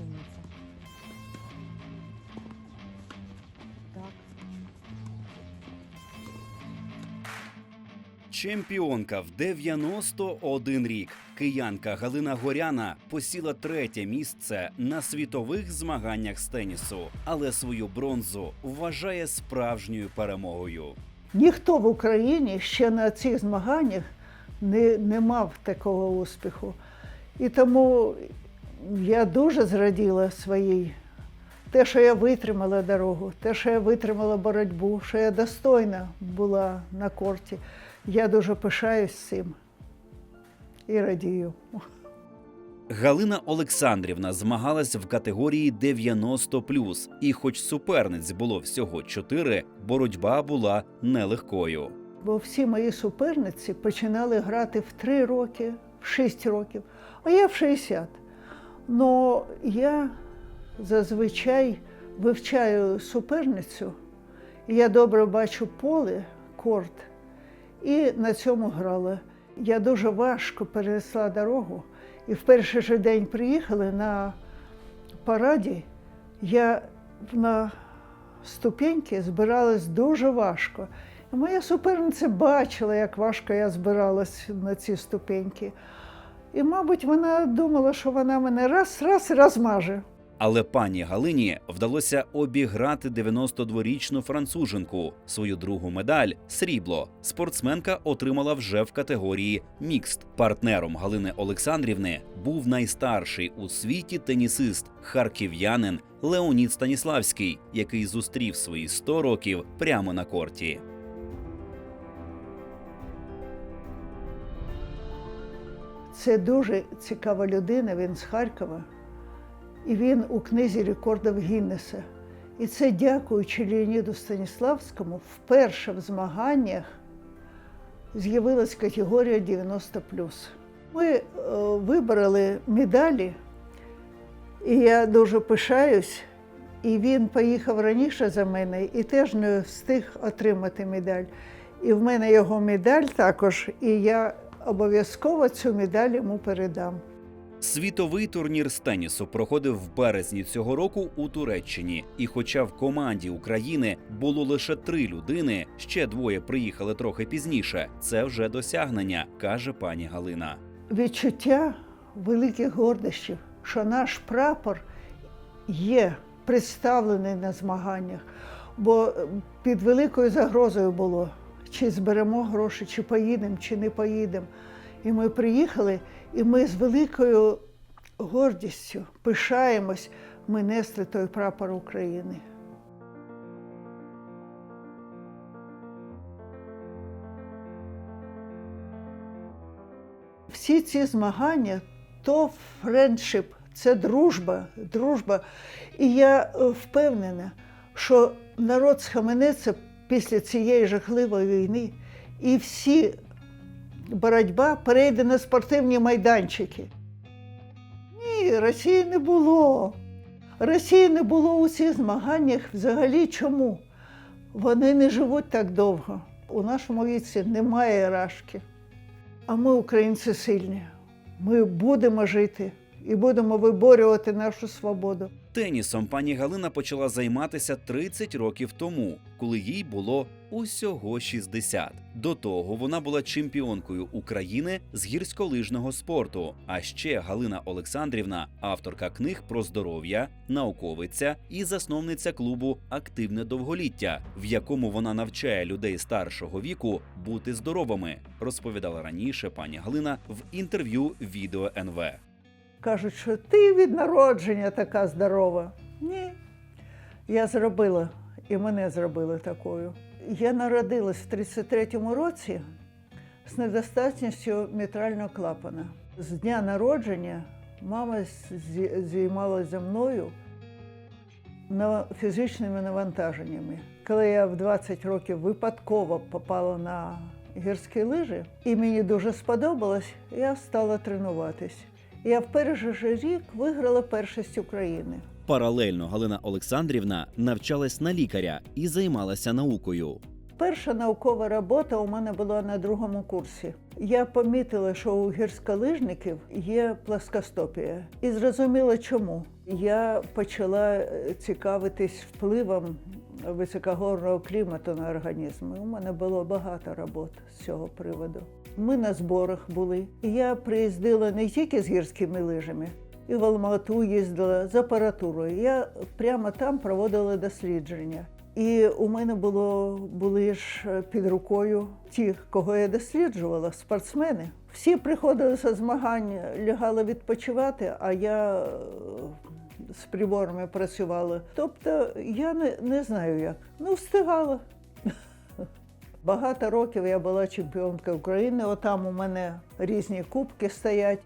умниця. Так. Чемпіонка в 91 рік. Киянка Галина Горяна посіла третє місце на світових змаганнях з тенісу, але свою бронзу вважає справжньою перемогою. Ніхто в Україні ще на цих змаганнях не, не мав такого успіху. І тому я дуже зраділа своїй. Те, що я витримала дорогу, те, що я витримала боротьбу, що я достойна була на корті. Я дуже пишаюсь цим і радію. Галина Олександрівна змагалась в категорії 90+, і хоч суперниць було всього чотири, боротьба була нелегкою. Бо всі мої суперниці починали грати в 3 роки, в 6 років, а я в 60. Но я зазвичай вивчаю суперницю, я добре бачу поле, корт, і на цьому грала. Я дуже важко перенесла дорогу, і в перший же день приїхали на параді. Я на ступеньки збиралась дуже важко. Моя суперниця бачила, як важко я збиралась на ці ступеньки. І, мабуть, вона думала, що вона мене раз, раз розмаже. Але пані Галині вдалося обіграти 92-річну француженку. Свою другу медаль срібло. Спортсменка отримала вже в категорії мікст. Партнером Галини Олександрівни був найстарший у світі тенісист харків'янин Леонід Станіславський, який зустрів свої 100 років прямо на корті. Це дуже цікава людина, він з Харкова. І він у книзі рекордів Гіннеса. І це дякуючи Леоніду Станіславському, вперше в змаганнях з'явилась категорія 90 Ми е, вибрали медалі, і я дуже пишаюсь. І він поїхав раніше за мене і теж не встиг отримати медаль. І в мене його медаль також, і я обов'язково цю медаль йому передам. Світовий турнір з тенісу проходив в березні цього року у Туреччині. І хоча в команді України було лише три людини, ще двоє приїхали трохи пізніше. Це вже досягнення, каже пані Галина. Відчуття великих гордощів, що наш прапор є представлений на змаганнях, бо під великою загрозою було, чи зберемо гроші, чи поїдемо, чи не поїдемо. І ми приїхали, і ми з великою гордістю пишаємось, ми несли той прапор України. Всі ці змагання то френдшип, це дружба, дружба. І я е, впевнена, що народ схаменеться після цієї жахливої війни, і всі боротьба перейде на спортивні майданчики. Ні, Росії не було. Росії не було у цих змаганнях взагалі чому? Вони не живуть так довго. У нашому віці немає рашки. А ми, українці, сильні. Ми будемо жити і будемо виборювати нашу свободу. Тенісом пані Галина почала займатися 30 років тому, коли їй було усього 60. До того вона була чемпіонкою України з гірськолижного спорту. А ще Галина Олександрівна, авторка книг про здоров'я, науковиця і засновниця клубу Активне довголіття, в якому вона навчає людей старшого віку бути здоровими, розповідала раніше пані Галина в інтерв'ю відео НВ. Кажуть, що ти від народження така здорова. Ні. Я зробила, і мене зробили такою. Я народилась в 33-му році з недостатністю мітрального клапана. З дня народження мама зі- зіймалася за мною фізичними навантаженнями. Коли я в 20 років випадково попала на гірські лижі, і мені дуже сподобалось, я стала тренуватись. Я в перший же рік виграла першість України. Паралельно Галина Олександрівна навчалась на лікаря і займалася наукою. Перша наукова робота у мене була на другому курсі. Я помітила, що у гірськолижників є пласкостопія. І зрозуміла чому. Я почала е, цікавитись впливом високогорного клімату на організм. У мене було багато робот з цього приводу. Ми на зборах були. Я приїздила не тільки з гірськими лижами, і в Алмату їздила з апаратурою. Я прямо там проводила дослідження. І у мене було були ж е, під рукою ті, кого я досліджувала, спортсмени. Всі приходили зі змагань, лягали відпочивати, а я е, з приборами працювала. Тобто я не, не знаю як. Ну, встигала. Багато років я була чемпіонкою України. Отам у мене різні кубки стоять.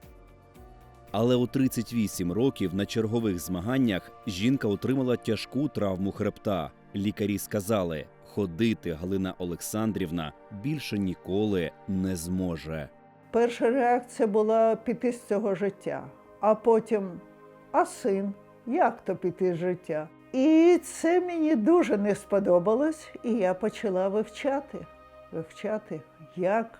Але у 38 років на чергових змаганнях жінка отримала тяжку травму хребта. Лікарі сказали, ходити Галина Олександрівна більше ніколи не зможе. Перша реакція була піти з цього життя, а потім, а син, як то піти з життя? І це мені дуже не сподобалось, і я почала вивчати, вивчати, як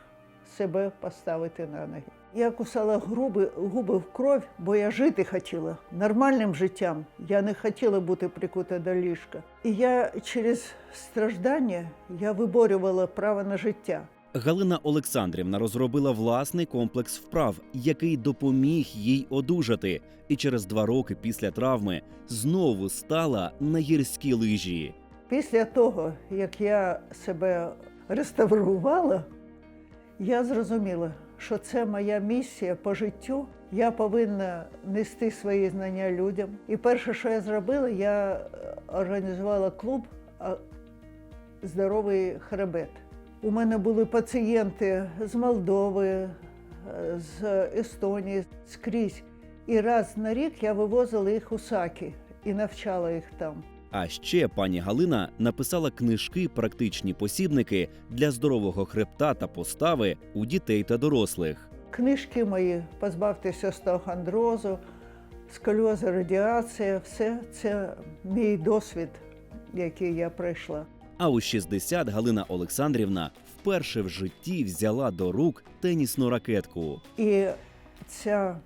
себе поставити на ноги. Я кусала груби, губи в кров, бо я жити хотіла нормальним життям. Я не хотіла бути прикута до ліжка. І я через страждання я виборювала право на життя. Галина Олександрівна розробила власний комплекс вправ, який допоміг їй одужати, і через два роки після травми знову стала на гірські лижі. Після того, як я себе реставрувала, я зрозуміла, що це моя місія по життю. Я повинна нести свої знання людям. І перше, що я зробила, я е, організувала клуб Здоровий хребет. У мене були пацієнти з Молдови, е, з Естонії, скрізь. І раз на рік я вивозила їх у Саки і навчала їх там. А ще пані Галина написала книжки, практичні посібники для здорового хребта та постави у дітей та дорослих. Книжки мої позбавтеся остеохондрозу, сколіоза, радіація, все це мій досвід, який я пройшла. А у 60 Галина Олександрівна вперше в житті взяла до рук тенісну ракетку. І ця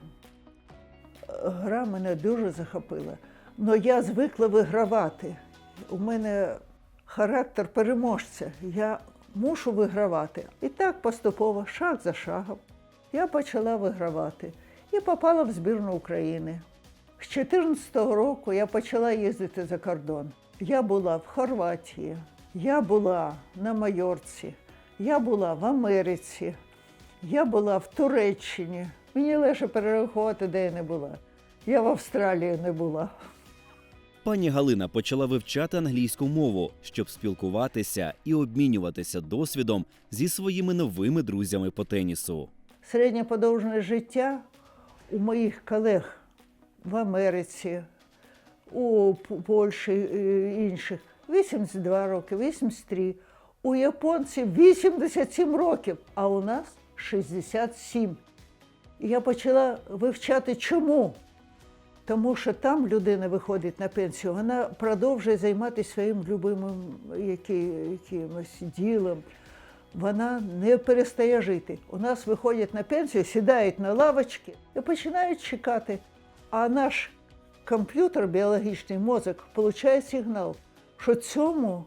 е, гра мене дуже захопила. Але я звикла вигравати. У мене характер переможця. Я мушу вигравати. І так поступово, шаг за шагом, я почала вигравати і попала в збірну України. З 2014 року я почала їздити за кордон. Я була в Хорватії, я була на Майорці, я була в Америці, я була в Туреччині. Мені лише перерахувати, де я не була. Я в Австралії не була. Пані Галина почала вивчати англійську мову, щоб спілкуватися і обмінюватися досвідом зі своїми новими друзями по тенісу. Середнє подовжене життя у моїх колег в Америці, у Польщі і інших 82 роки, 83. У японців 87 років, а у нас 67. І я почала вивчати чому. Тому що там людина виходить на пенсію, вона продовжує займатися своїм любимим якимось ділом. Вона не перестає жити. У нас виходять на пенсію, сідають на лавочки і починають чекати. А наш комп'ютер, біологічний мозок, получає сигнал, що цьому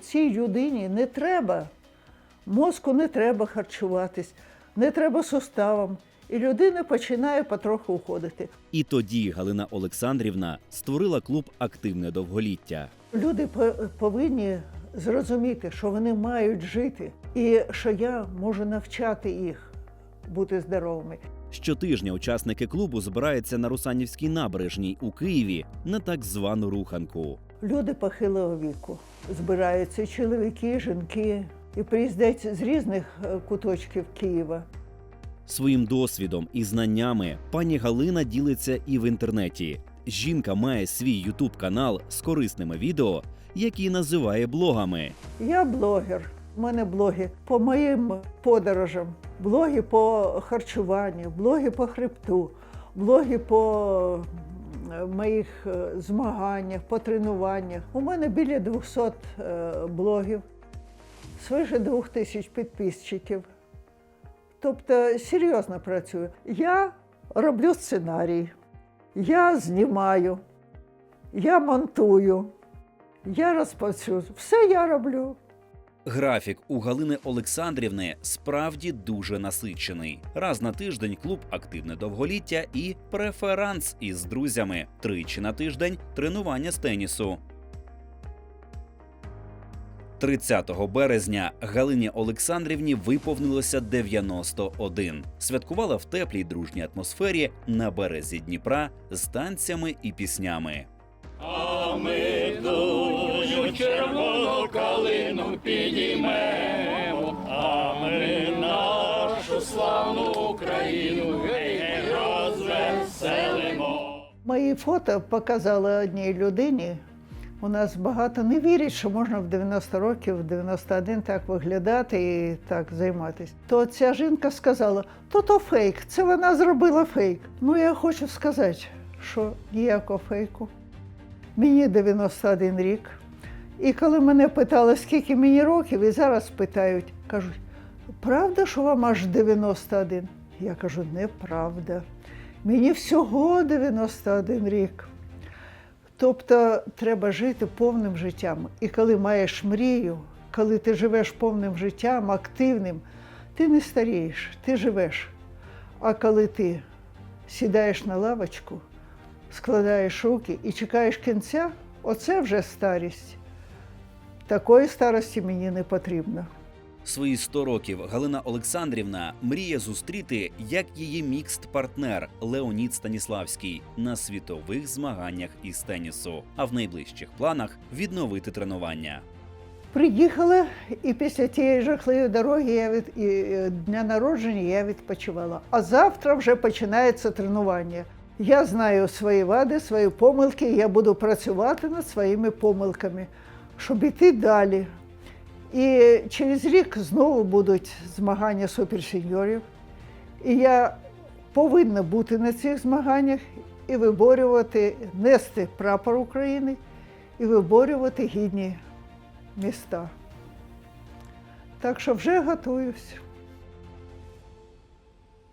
цій людині не треба, мозку не треба харчуватись, не треба суставам. І людина починає потроху уходити. І тоді Галина Олександрівна створила клуб Активне довголіття. Люди по- повинні зрозуміти, що вони мають жити, і що я можу навчати їх бути здоровими. Щотижня учасники клубу збираються на Русанівській набережній у Києві на так звану руханку. Люди похилого віку збираються чоловіки, жінки, і приїздять з різних е, куточків Києва. Своїм досвідом і знаннями пані Галина ділиться і в інтернеті. Жінка має свій ютуб канал з корисними відео, які називає блогами. Я блогер. У мене блоги по моїм подорожам, блоги по харчуванню, блоги по хребту, блоги по моїх е, змаганнях, по тренуваннях. У мене біля 200 е, блогів. свише двох тисяч підписчиків. Тобто серйозно працюю. Я роблю сценарій, я знімаю, я монтую, я розповсюджую. Все я роблю. Графік у Галини Олександрівни справді дуже насичений. Раз на тиждень клуб активне довголіття і преферанс із друзями. Тричі на тиждень тренування з тенісу. 30 березня Галині Олександрівні виповнилося 91. Святкувала в теплій дружній атмосфері на березі Дніпра з танцями і піснями. Ми тую червону калину підіймемо, а ми нашу славну Україну гей, розвеселимо. Мої фото показали одній людині. У нас багато не вірять, що можна в 90 років, в 91 так виглядати і так займатися. То ця жінка сказала: то то фейк, це вона зробила фейк. Ну я хочу сказати, що ніякого фейку. Мені 91 рік. І коли мене питали, скільки мені років, і зараз питають, кажуть, правда, що вам аж 91? Я кажу, неправда. Мені всього 91 рік. Тобто треба жити повним життям. І коли маєш мрію, коли ти живеш повним життям, активним, ти не старієш, ти живеш. А коли ти сідаєш на лавочку, складаєш руки і чекаєш кінця, оце вже старість. Такої старості мені не потрібно. Свої 100 років Галина Олександрівна мріє зустріти як її мікст-партнер Леонід Станіславський на світових змаганнях із тенісу, а в найближчих планах відновити тренування. Приїхала, і після тієї жахливої дороги я від і е, дня народження я відпочивала. А завтра вже починається тренування. Я знаю свої вади, свої помилки, і я буду працювати над своїми помилками, щоб іти далі. І через рік знову будуть змагання суперсеньорів. І я повинна бути на цих змаганнях і виборювати, нести прапор України і виборювати гідні міста. Так що вже готуюсь.